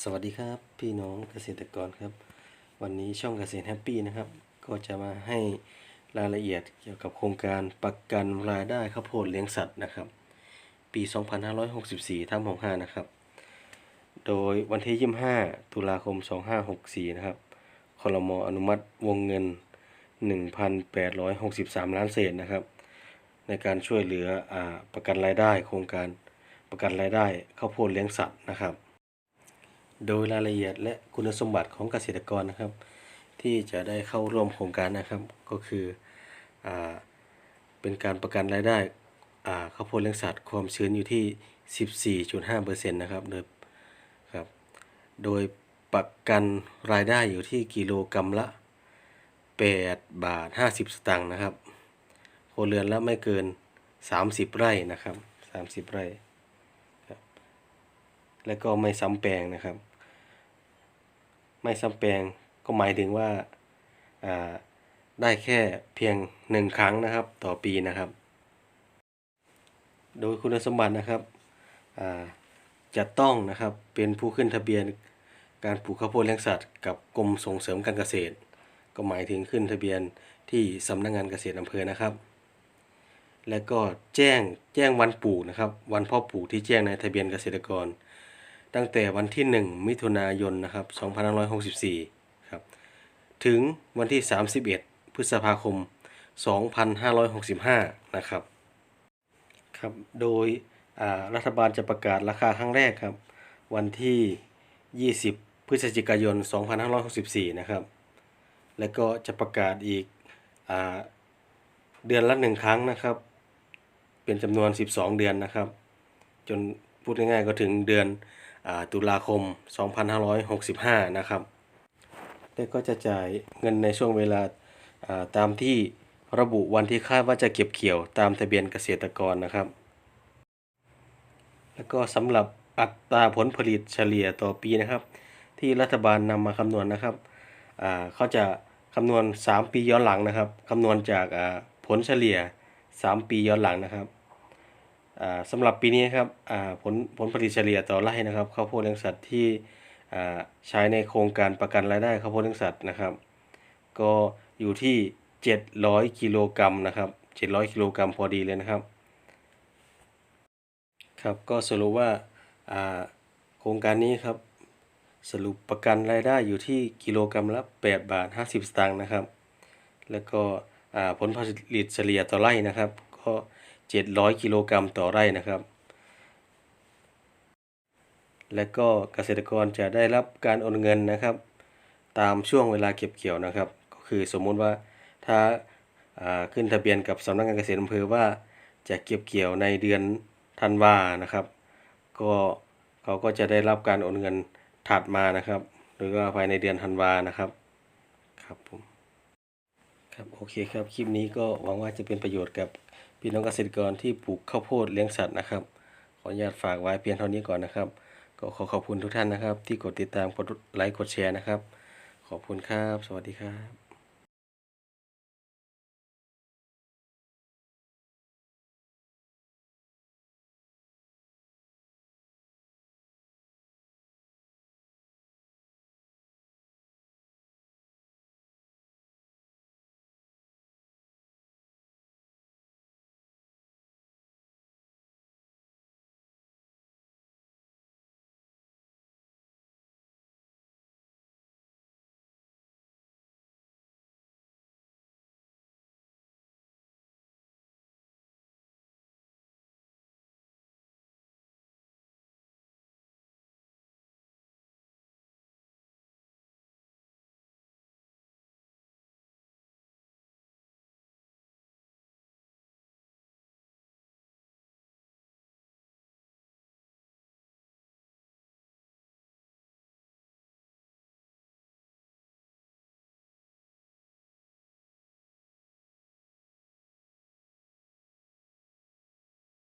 สวัสดีครับพี่น้องเกษตรกรครับ วันนี้ช่องเกษตรแฮปปี้นะครับ ก็จะมาให้รายละเอียดเกี่ยวกับโครงการประกันรายได้ข้าวโพดเลี้ยงสัตว์นะครับ ปี 2564ทั้ง65นะครับ โดยวันที่ 25 ตุลาคม 2564 นะครับคลมอนุมัติวงเงิน 1,863 ล้านเศษนะครับ ในการช่วยเหลืออประกันรายได้โครงการประกันรายได้ข้าวโพดเลี้ยงสัตว์นะครับ โดยรายละเอียดและคุณสมบัติของเกษตรกรนะครับ ที่จะได้เข้าร่วมโครงการนะครับ ก็คืออเป็นการประกันรายได้ข้าวโพดเลี้ยงสัตว์ความชื้นอยู่ที่ 14.5%นะครับโดยครับโดยประกันรายได้อยู่ที่กิโลกรรัมละ 8 บาท 50 สตางค์นะครับคเรือนละไม่เกิน 30 ไร่นะครับ 30 ไร่ครับและก็ไม่ซ้ำแปลงนะครับ ไม่ซ้ำแปลงก็หมายถึงว่าอ่าได้แค่เพียงหนึ่งครั้งนะครับ ต่อปีนะครับ โดยคุณสมบัตินะครับอ่าจะต้องนะครับเป็นผู้ขึ้นทะเบียนการปลูกข้าวโพดเลี้ยงสัตว์กับกรมส่งเสริมการเกษตร ก็หมายถึงขึ้นทะเบียนที่สำนักงานเกษตรอำเภอนะครับ และก็แจ้งแจ้งวันปลูกนะครับ วันพ่อปลูกที่แจ้งในทะเบียนเกษตรกร ตั้งแต่วันที่ 1 มิถุนายนนะครับ2564ครับถึงวันที่ 31 พฤษภาคม 2565นะครับครับโดยอ่ารัฐบาลจะประกาศราคาครั้งแรกครับ วันที่ 20 พฤศจิกายน 2564นะครับแล้วก็จะประกาศอีกอ่าเดือนละหนึ่งครั้งนะครับ เป็นจำนวน 12 เดือนนะครับ จนพูดง่ายๆก็ถึงเดือน ตุลาคม 2565 นะครับ แต่ก็จะจ่ายเงินในช่วงเวลาาตามที่ระบุวันที่คาดว่าจะเก็บเกี่ยวตามทะเบียนเกษตรกรนะครับ แล้วก็สำหรับอัตราผลผลิตเฉลี่ยต่อปีนะครับ ที่รัฐบาลนำมาคำนวณนะครับเขาจะคำนวณ 3 ปีย้อนหลังนะครับคำนวณจากผลเฉลี่ย 3 ปีย้อนหลังนะครับ สำหรับปีนี้ครับผลผลผลิตเฉลี่ยต่อไร่นะครับข้าวโพดเลี้ยงสัตว์ที่ใช้ในโครงการประกันรายได้ข้าวโพดเลี้ยงสัตว์นะครับ ก็อยู่ที่ 700กิโลกรัมนะครับ700กิโลกรัมพอดีเลยนะครับครับก็สรุปว่าโครงการนี้ครับสรุปประกันรายได้อยู่ที่กิโลกรัมละ 8 บาท 50 สตางค์นะครับ แล้วก็ผลผลิตเฉลี่ยต่อไร่นะครับ ก็ 700 กิโลกรัมต่อไร่นะครับ และก็เกษตรกรจะได้รับการโอนเงินนะครับ ตามช่วงเวลาเก็บเกี่ยวนะครับ ก็คือสมมุติว่าถ้าาขึ้นทะเบียนกับสำนักงานเกษตรอำเภอว่าจะเก็บเกี่ยวในเดือนธันวานะครับ ก็เขาก็จะได้รับการโอนเงินถัดมานะครับ หรือว่าภายในเดือนธันวานะครับครับผมครับโอเคครับคลิปนี้ก็หวังว่าจะเป็นประโยชน์กับ พี่น้องเกษตรกรที่ปลูกข้าวโพดเลี้ยงสัตว์นะครับ ขออนุญาตฝากไว้เพียงเท่านี้ก่อนนะครับ ก็ขอขอบคุณทุกท่านนะครับ ที่กดติดตามกดไลค์กดแชร์นะครับ ขอบคุณครับ สวัสดีครับ